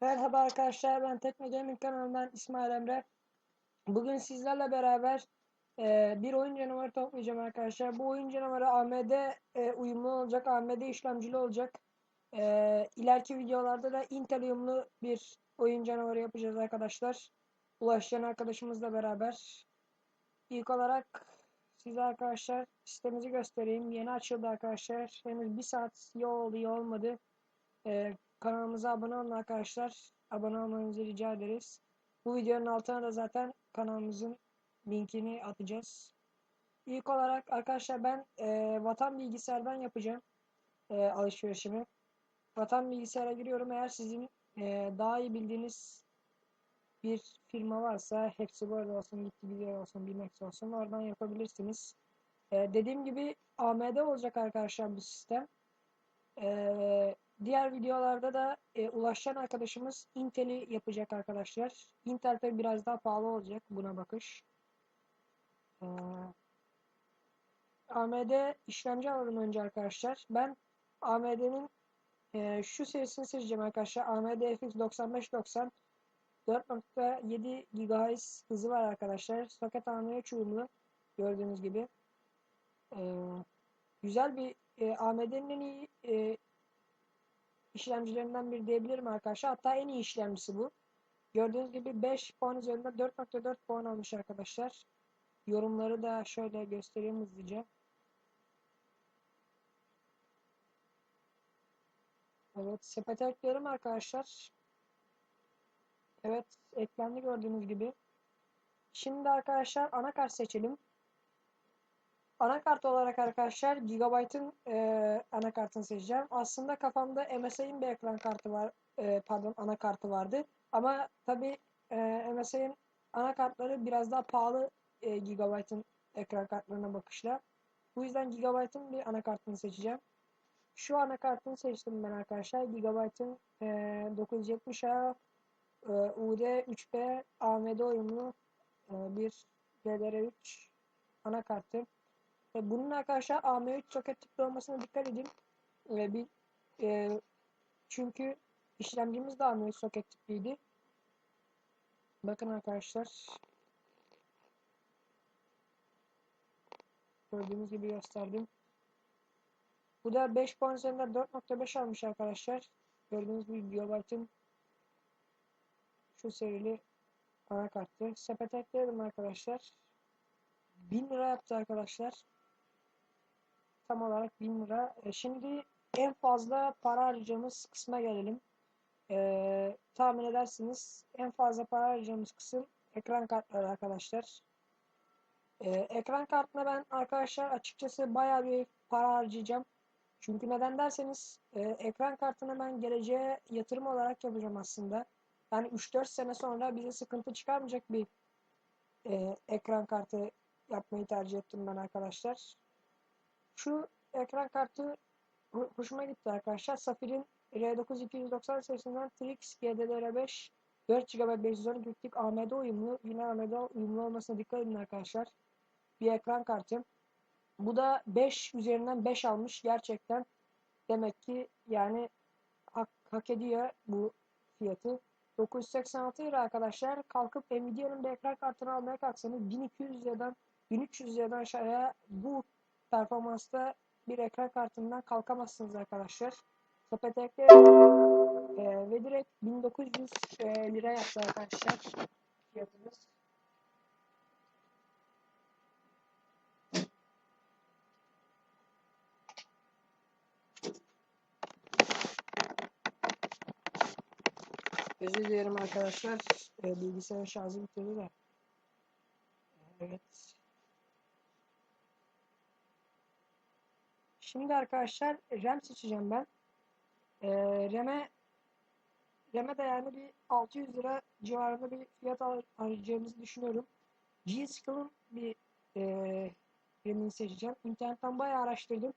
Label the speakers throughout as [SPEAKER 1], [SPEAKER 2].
[SPEAKER 1] Merhaba arkadaşlar ben Tekno Gaming kanalından İsmail Emre. Bugün sizlerle beraber e, bir oyun canavarı toplayacağım arkadaşlar. Bu oyun canavarı AMD e, uyumlu olacak, AMD işlemcili olacak. E, ileriki videolarda da Intel uyumlu bir oyun canavarı yapacağız arkadaşlar. Ulaşcan arkadaşımızla beraber. İlk olarak size arkadaşlar sitemizi göstereyim. Yeni açıldı arkadaşlar. Henüz bir saat oldu iyi olmadı. E, Kanalımıza abone olun arkadaşlar. Abone olmanızı rica ederiz. Bu videonun altına da zaten kanalımızın linkini atacağız. İlk olarak arkadaşlar ben e, Vatan Bilgisayar'dan yapacağım e, alışverişimi. Vatan Bilgisayar'a giriyorum. Eğer sizin e, daha iyi bildiğiniz bir firma varsa hepsi arada olsun, gitti gidiyor olsun, Bimex olsun oradan yapabilirsiniz. E, dediğim gibi AMD olacak arkadaşlar bu sistem. Eee Diğer videolarda da e, ulaşan arkadaşımız Intel'i yapacak arkadaşlar. Intel tabi biraz daha pahalı olacak buna bakış. Ee, AMD işlemci alalım önce arkadaşlar. Ben AMD'nin e, şu serisini seçeceğim arkadaşlar. AMD FX 9590 4.7 GHz hızı var arkadaşlar. Soket A3 uyumlu gördüğünüz gibi. Ee, güzel bir e, AMD'nin en iyi e, işlemcilerinden biri diyebilirim arkadaşlar. Hatta en iyi işlemcisi bu. Gördüğünüz gibi 5 puan üzerinde 4.4 puan almış arkadaşlar. Yorumları da şöyle göstereyim hızlıca. Evet sepete ekliyorum arkadaşlar. Evet eklendi gördüğünüz gibi. Şimdi arkadaşlar anakart seçelim. Anakart olarak arkadaşlar Gigabyte'ın e, anakartını seçeceğim. Aslında kafamda MSI'nin bir ekran kartı var. E, pardon anakartı vardı. Ama tabi e, MSI'nin anakartları biraz daha pahalı e, Gigabyte'ın ekran kartlarına bakışla. Bu yüzden Gigabyte'ın bir anakartını seçeceğim. Şu anakartını seçtim ben arkadaşlar. Gigabyte'ın e, 970A e, UD 3B AMD uyumlu e, bir DDR3 anakartı. E, bunun arkadaşlar AM3 soket tipli olmasına dikkat edin. E, bir, e, çünkü işlemcimiz de AM3 soket tipliydi. Bakın arkadaşlar. Gördüğünüz gibi gösterdim. Bu da 5 puan üzerinden 4.5 almış arkadaşlar. Gördüğünüz gibi Gigabyte'ın şu serili anakartı. Sepete ekledim arkadaşlar. 1000 lira yaptı arkadaşlar tam olarak 1000 lira. E, şimdi en fazla para harcayacağımız kısma gelelim. E, tahmin edersiniz en fazla para harcayacağımız kısım ekran kartları arkadaşlar. E, ekran kartına ben arkadaşlar açıkçası baya bir para harcayacağım. Çünkü neden derseniz e, ekran kartını ben geleceğe yatırım olarak yapacağım aslında. Yani 3-4 sene sonra bize sıkıntı çıkarmayacak bir e, ekran kartı yapmayı tercih ettim ben arkadaşlar. Şu ekran kartı hoşuma gitti arkadaşlar. Safir'in R9 290 serisinden Trix GDDR5 4 GB 512 bitlik AMD uyumlu. Yine AMD uyumlu olmasına dikkat edin arkadaşlar. Bir ekran kartı. Bu da 5 üzerinden 5 almış gerçekten. Demek ki yani hak, hak ediyor bu fiyatı. 986 lira arkadaşlar. Kalkıp Nvidia'nın bir ekran kartını almaya kalksanız 1200 liradan 1300 liradan aşağıya bu performansta bir ekran kartından kalkamazsınız arkadaşlar. Ekleyelim. Ee, ve direkt 1900 e, lira yaptı arkadaşlar fiyatımız. Özür dilerim arkadaşlar. E, bilgisayarın şarjı bitirdi de. Evet. Şimdi arkadaşlar RAM seçeceğim ben. Ee, RAM'e RAM'e de yani bir 600 lira civarında bir fiyat harcayacağımızı düşünüyorum. G-Skill'ın bir e, RAM'ini seçeceğim. İnternetten bayağı araştırdım.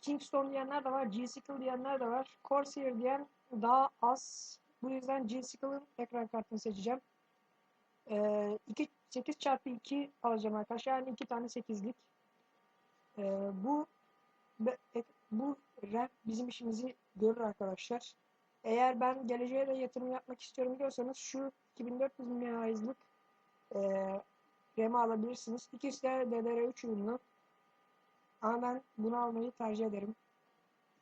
[SPEAKER 1] Kingston diyenler de var, G-Skill diyenler de var. Corsair diyen daha az. Bu yüzden G-Skill'ın ekran kartını seçeceğim. Ee, 2, 8 çarpı 2 alacağım arkadaşlar. Yani 2 tane 8'lik. Ee, bu bu RAM bizim işimizi görür arkadaşlar. Eğer ben geleceğe de yatırım yapmak istiyorum diyorsanız şu 2400 mAh'lik e, RAM'i alabilirsiniz. İkisi de DDR3 uyumlu. Ama ben bunu almayı tercih ederim.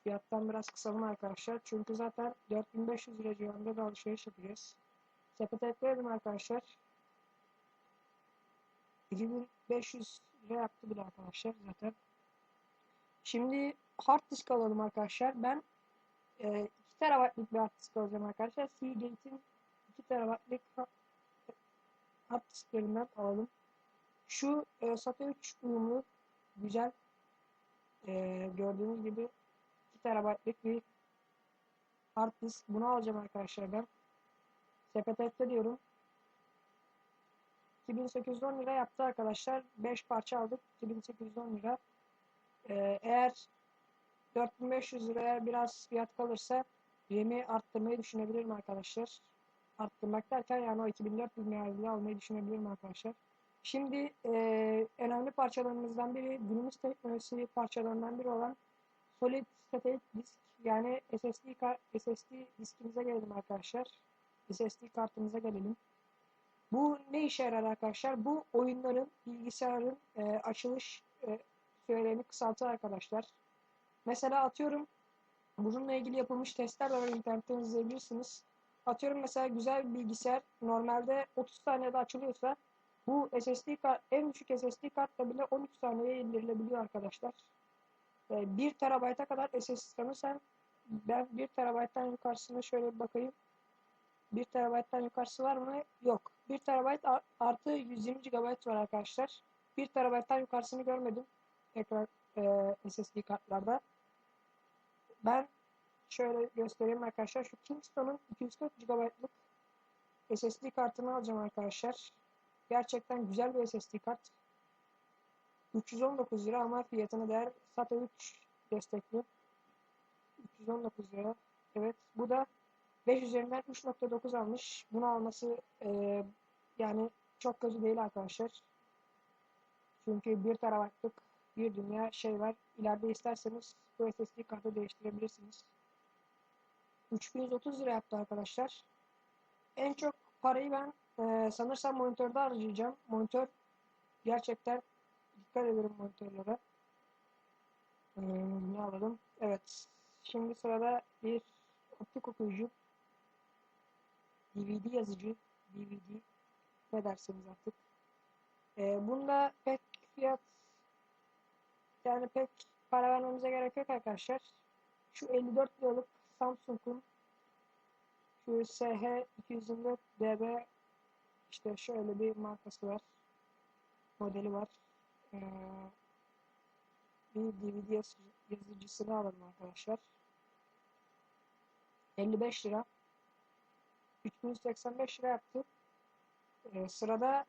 [SPEAKER 1] Fiyattan biraz kısalım arkadaşlar. Çünkü zaten 4500 lira civarında da alışveriş yapacağız. Sepete ekleyelim arkadaşlar. 2500 lira yaptı bile arkadaşlar zaten. Şimdi hard disk alalım arkadaşlar. Ben e, 2 terabaytlık bir hard disk alacağım arkadaşlar. Seagate'in 2 terabaytlık hard disklerinden alalım. Şu e, SATA 3 uyumlu güzel e, gördüğünüz gibi 2 terabaytlık bir hard disk. Bunu alacağım arkadaşlar ben. Sepete diyorum. 2810 lira yaptı arkadaşlar. 5 parça aldık. 2810 lira. Ee, eğer 4500 liraya biraz fiyat kalırsa RAM'i arttırmayı düşünebilirim arkadaşlar. Arttırmak derken yani o 2400 liraya almayı düşünebilirim arkadaşlar. Şimdi e, önemli parçalarımızdan biri günümüz teknolojisi parçalarından biri olan Solid State Disk yani SSD, SSD diskimize gelelim arkadaşlar. SSD kartımıza gelelim. Bu ne işe yarar arkadaşlar? Bu oyunların, bilgisayarın e, açılış e, sürelerini kısaltır arkadaşlar. Mesela atıyorum bununla ilgili yapılmış testler var internetten izleyebilirsiniz. Atıyorum mesela güzel bir bilgisayar normalde 30 saniyede açılıyorsa bu SSD kart, en düşük SSD kartla bile 13 saniyeye indirilebiliyor arkadaşlar. E, 1 terabayta kadar SSD sanırsam ben 1 terabayttan yukarısına şöyle bir bakayım. 1 terabayttan yukarısı var mı? Yok. 1 terabayt artı 120 GB var arkadaşlar. 1 terabayttan yukarısını görmedim. Ekran e, SSD kartlarda. Ben şöyle göstereyim arkadaşlar. Şu Kingston'un 240 GB'lık SSD kartını alacağım arkadaşlar. Gerçekten güzel bir SSD kart. 319 lira ama fiyatına değer SATA 3 destekli. 319 lira. Evet. Bu da 5 üzerinden 3.9 almış. Bunu alması e, yani çok kötü değil arkadaşlar. Çünkü 1 terabaytlık bir dünya şey var. İleride isterseniz bu SSD kartı değiştirebilirsiniz. 3130 lira yaptı arkadaşlar. En çok parayı ben e, sanırsam monitörde harcayacağım. Monitör gerçekten dikkat ederim monitörlere. E, ne alalım? Evet. Şimdi sırada bir optik okuyucu DVD yazıcı, DVD ne derseniz artık. E, bunda pek fiyat yani pek para vermemize gerek yok arkadaşlar. Şu 54 liralık Samsung'un şu SH224 DB işte şöyle bir markası var. Modeli var. Ee, bir DVD yazıcısını alalım arkadaşlar. 55 lira. 3185 lira yaptı. Ee, sırada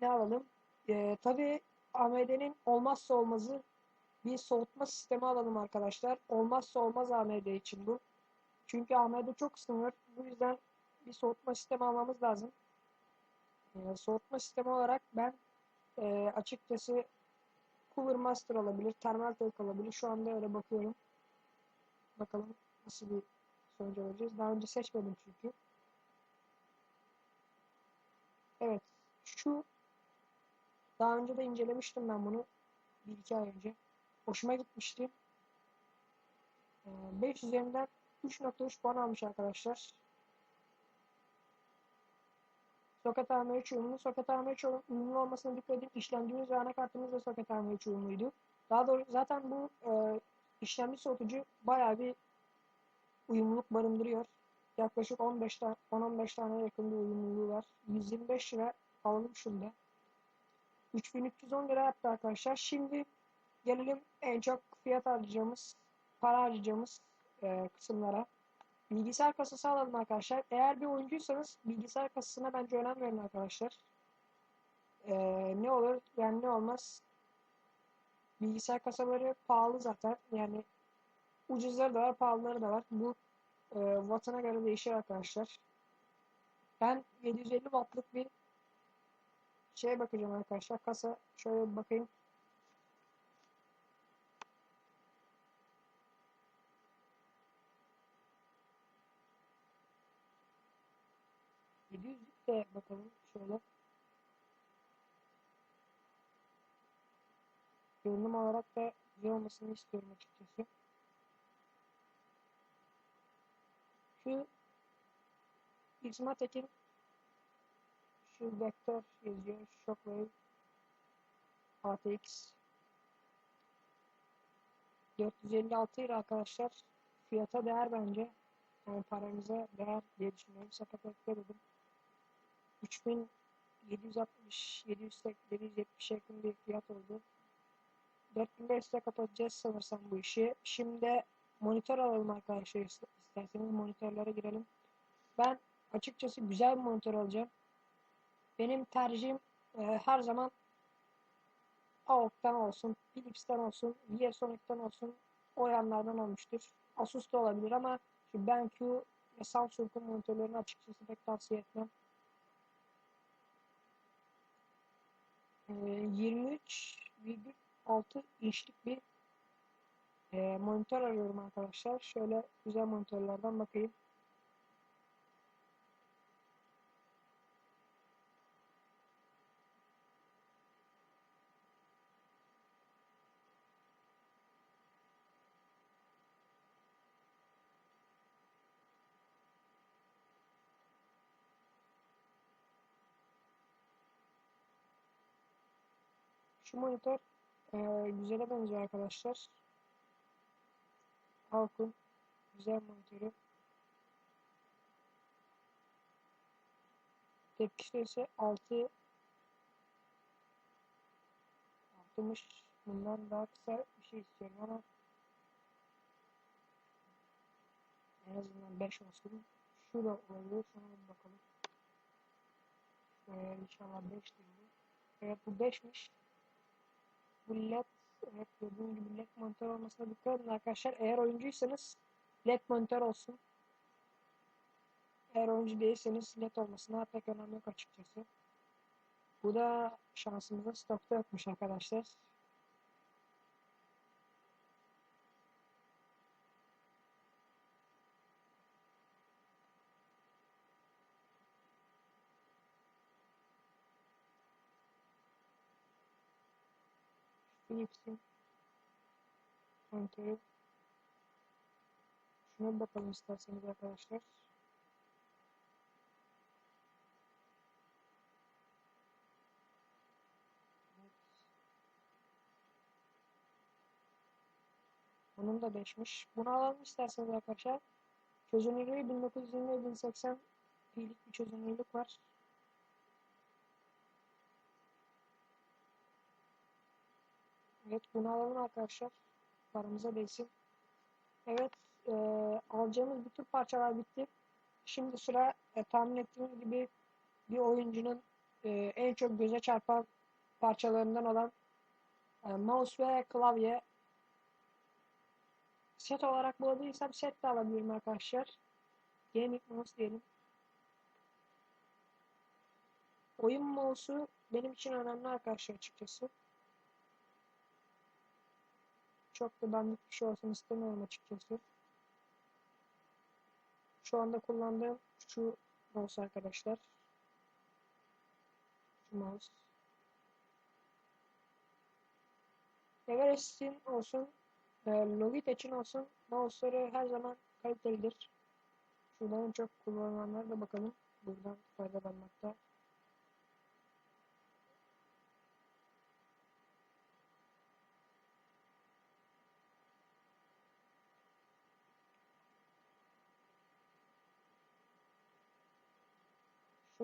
[SPEAKER 1] ne alalım? Ee, Tabi AMD'nin olmazsa olmazı bir soğutma sistemi alalım arkadaşlar. Olmazsa olmaz AMD için bu. Çünkü AMD çok ısınıyor. Bu yüzden bir soğutma sistemi almamız lazım. Ee, soğutma sistemi olarak ben e, açıkçası Cooler Master alabilir, Thermal Tank alabilir. Şu anda öyle bakıyorum. Bakalım nasıl bir sonuç alacağız. Daha önce seçmedim çünkü. Evet. Şu daha önce de incelemiştim ben bunu. Bir iki ay önce. Hoşuma gitmişti. 5 ee, üzerinden 3.3 puan almış arkadaşlar. Soket AM3 uyumlu. Soket AM3 uyumlu olmasına dikkat edin. İşlemcimiz ve anakartımız da soket AM3 uyumluydu. Daha doğrusu zaten bu e, işlemci soğutucu bayağı bir uyumluluk barındırıyor. Yaklaşık 15 tane 10-15 tane yakın bir uyumluluğu var. 125 lira alalım şunda. 3310 lira yaptı arkadaşlar. Şimdi gelelim en çok fiyat harcayacağımız, para harcayacağımız e, kısımlara. Bilgisayar kasası alalım arkadaşlar. Eğer bir oyuncuysanız bilgisayar kasasına bence önem verin arkadaşlar. E, ne olur yani ne olmaz. Bilgisayar kasaları pahalı zaten. Yani ucuzları da var, pahalıları da var. Bu e, wattına göre değişir arkadaşlar. Ben 750 wattlık bir şeye bakacağım arkadaşlar. Kasa şöyle bir bakayım. de bakalım şöyle. Görünüm olarak da güzel olmasını istiyorum açıkçası. Şu İcma Tekin şu vektör yazıyor. Shockwave ATX 456 lira arkadaşlar. Fiyata değer bence. Yani paranıza değer diye düşünüyorum. Sakatlıkta dedim. 3760 770 yakın bir fiyat oldu. 4500'e kapatacağız sanırsam bu işi. Şimdi monitör alalım arkadaşlar isterseniz monitörlere girelim. Ben açıkçası güzel bir monitör alacağım. Benim tercihim e, her zaman AOG'dan olsun, Philips'ten olsun, ViaSonic'ten olsun o yanlardan olmuştur. Asus da olabilir ama şu BenQ ve Samsung'un monitörlerini açıkçası pek tavsiye etmem. E, 23,6 inçlik bir e, monitör arıyorum arkadaşlar. Şöyle güzel monitörlerden bakayım. Şu monitör e, güzele benziyor arkadaşlar. Halkın güzel monitörü. Tepki süresi 6 60 bundan daha kısa bir şey istiyorum ama en azından 5 olsun. Şu da olabilir. Şuna bir bakalım. Şöyle inşallah 5 değil. Evet bu 5'miş. Bu led evet gördüğüm gibi led monitör olmasına dikkat edin arkadaşlar. Eğer oyuncuysanız led monitör olsun. Eğer oyuncu değilseniz led olmasına pek önemli yok açıkçası. Bu da şansımıza stokta yokmuş arkadaşlar. Philips'in monitörü. Şuna bir bakalım isterseniz arkadaşlar. Bunun da 5'miş. Bunu alalım isterseniz arkadaşlar. Çözünürlüğü 1920 1080 pi'lik bir çözünürlük var. Evet bunu alalım arkadaşlar. Paramıza değsin. Evet e, alacağımız bütün parçalar bitti. Şimdi sıra e, tahmin ettiğim gibi bir oyuncunun e, en çok göze çarpan parçalarından olan e, mouse ve klavye set olarak bulabilirsem set de alabilirim arkadaşlar. Gaming mouse diyelim. Oyun mouse'u benim için önemli arkadaşlar açıkçası. Çok da dandik bir şey olsun istemiyorum açıkçası. Şu anda kullandığım şu mouse arkadaşlar. Şu mouse. Everest'in olsun, e, Logitech'in olsun mouse'ları her zaman kalitelidir. Şuradan çok kullanılanlara da bakalım. Buradan faydalanmakta.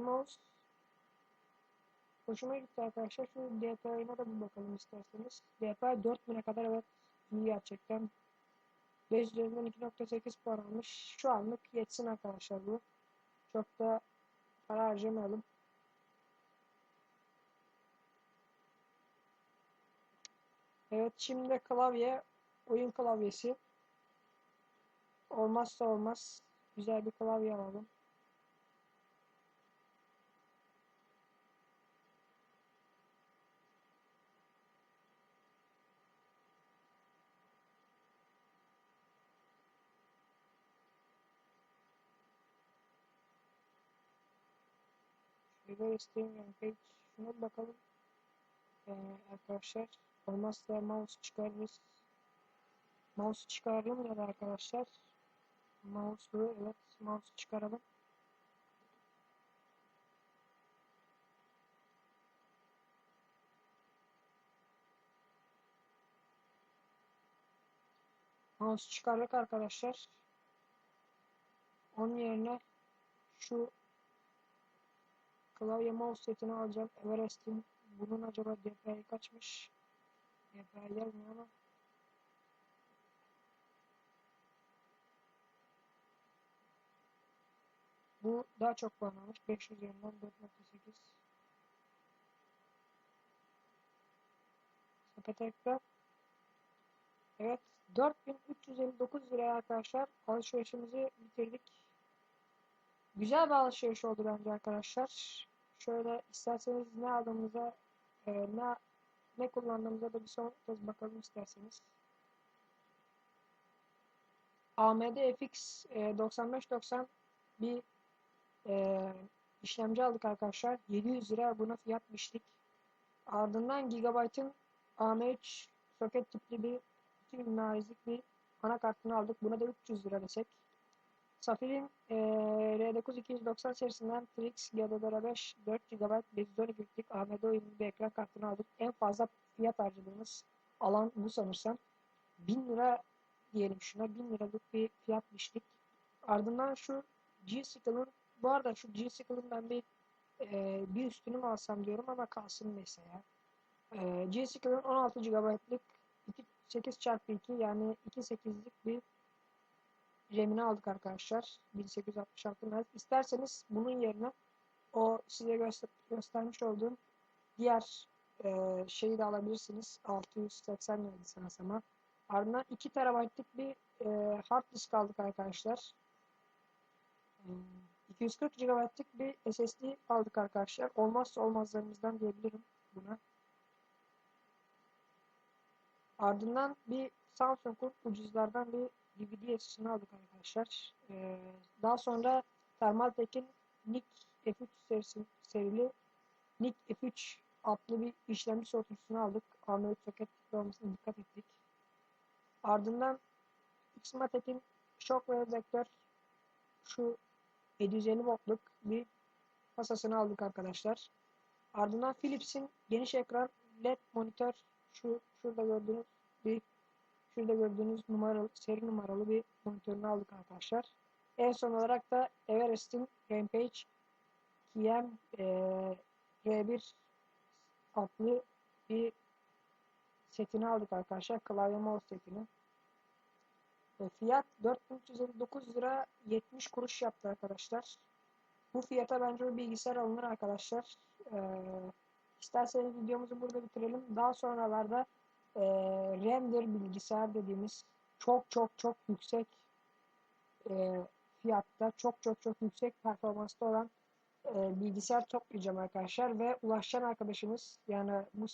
[SPEAKER 1] Mouse hoşuma gitti arkadaşlar. Şu DPI'ına da bir bakalım isterseniz. DPI 4000'e kadar evet iyi gerçekten. 5 üzerinden 2.8 puan almış. Şu anlık yetsin arkadaşlar bu. Çok da para harcamayalım. Evet şimdi klavye oyun klavyesi olmazsa olmaz güzel bir klavye alalım. Everest'in Rampage. Şuna bir bakalım. Ee, arkadaşlar. Olmazsa mouse çıkarırız. Mouse çıkarayım ya da arkadaşlar. Mouse'u evet mouse çıkaralım. Mouse çıkardık arkadaşlar. Onun yerine şu klavye mouse setini alacağım. Everest'in bunun acaba DPI kaçmış? DPI yazmıyor ama bu daha çok puan almış. 5 üzerinden 4.8 Sepet ekran Evet 4359 liraya arkadaşlar alışverişimizi bitirdik. Güzel bir alışveriş oldu bence arkadaşlar. Şöyle isterseniz ne aldığımıza e, ne ne kullandığımıza da bir son kez bakalım isterseniz. AMD FX e, 9590 bir e, işlemci aldık arkadaşlar. 700 lira buna fiyat biçtik. Ardından Gigabyte'ın AM3 soket tipli bir 2000 narizlik bir anakartını aldık. Buna da 300 lira desek. Safir'in e, R9 290 serisinden Trix GDDR5 4 GB 512'lik AMD oyunlu bir ekran kartını aldık. En fazla fiyat harcadığımız alan bu sanırsam. 1000 lira diyelim şuna. 1000 liralık bir fiyat biçtik. Ardından şu G-Skill'ın bu arada şu G-Skill'ın ben bir e, bir üstünü mü alsam diyorum ama kalsın neyse ya. E, G-Skill'ın 16 GB'lık 8 çarpı 2 yani 2.8'lik bir RAM'ini aldık arkadaşlar. 1866 MHz. İsterseniz bunun yerine o size göster göstermiş olduğum diğer e, şeyi de alabilirsiniz. 680 liraydı sanırsam. Ardından 2 TB'lık bir e, hard disk aldık arkadaşlar. E, 240 GB'lık bir SSD aldık arkadaşlar. Olmazsa olmazlarımızdan diyebilirim buna. Ardından bir Samsung'un ucuzlardan bir DVD SSD'ni aldık arkadaşlar. Ee, daha sonra Thermaltake'in NIC F3 serisi, serili NIC F3 adlı bir işlemci soğutucusunu aldık. Android soket olmasına dikkat ettik. Ardından Xmatek'in Shockwave Vector şu 750 voltluk bir kasasını aldık arkadaşlar. Ardından Philips'in geniş ekran LED monitör şu şurada gördüğünüz bir şurada gördüğünüz numaralı seri numaralı bir monitörünü aldık arkadaşlar. En son olarak da Everest'in Rampage KM e, R1 adlı bir setini aldık arkadaşlar. Klavye mouse setini. E, fiyat 4359 lira 70 kuruş yaptı arkadaşlar. Bu fiyata bence bir bilgisayar alınır arkadaşlar. E, isterseniz videomuzu burada bitirelim. Daha sonralarda e, render bilgisayar dediğimiz çok çok çok yüksek e, fiyatta çok çok çok yüksek performansta olan e, bilgisayar toplayacağım arkadaşlar ve ulaşan arkadaşımız yani bu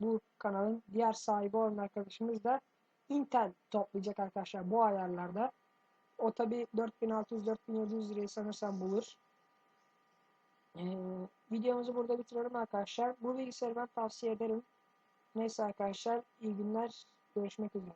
[SPEAKER 1] bu kanalın diğer sahibi olan arkadaşımız da Intel toplayacak arkadaşlar bu ayarlarda. O tabi 4600-4700 lirayı sanırsam bulur. Ee, videomuzu burada bitirelim arkadaşlar. Bu bilgisayarı ben tavsiye ederim. Neyse arkadaşlar iyi günler. Görüşmek üzere.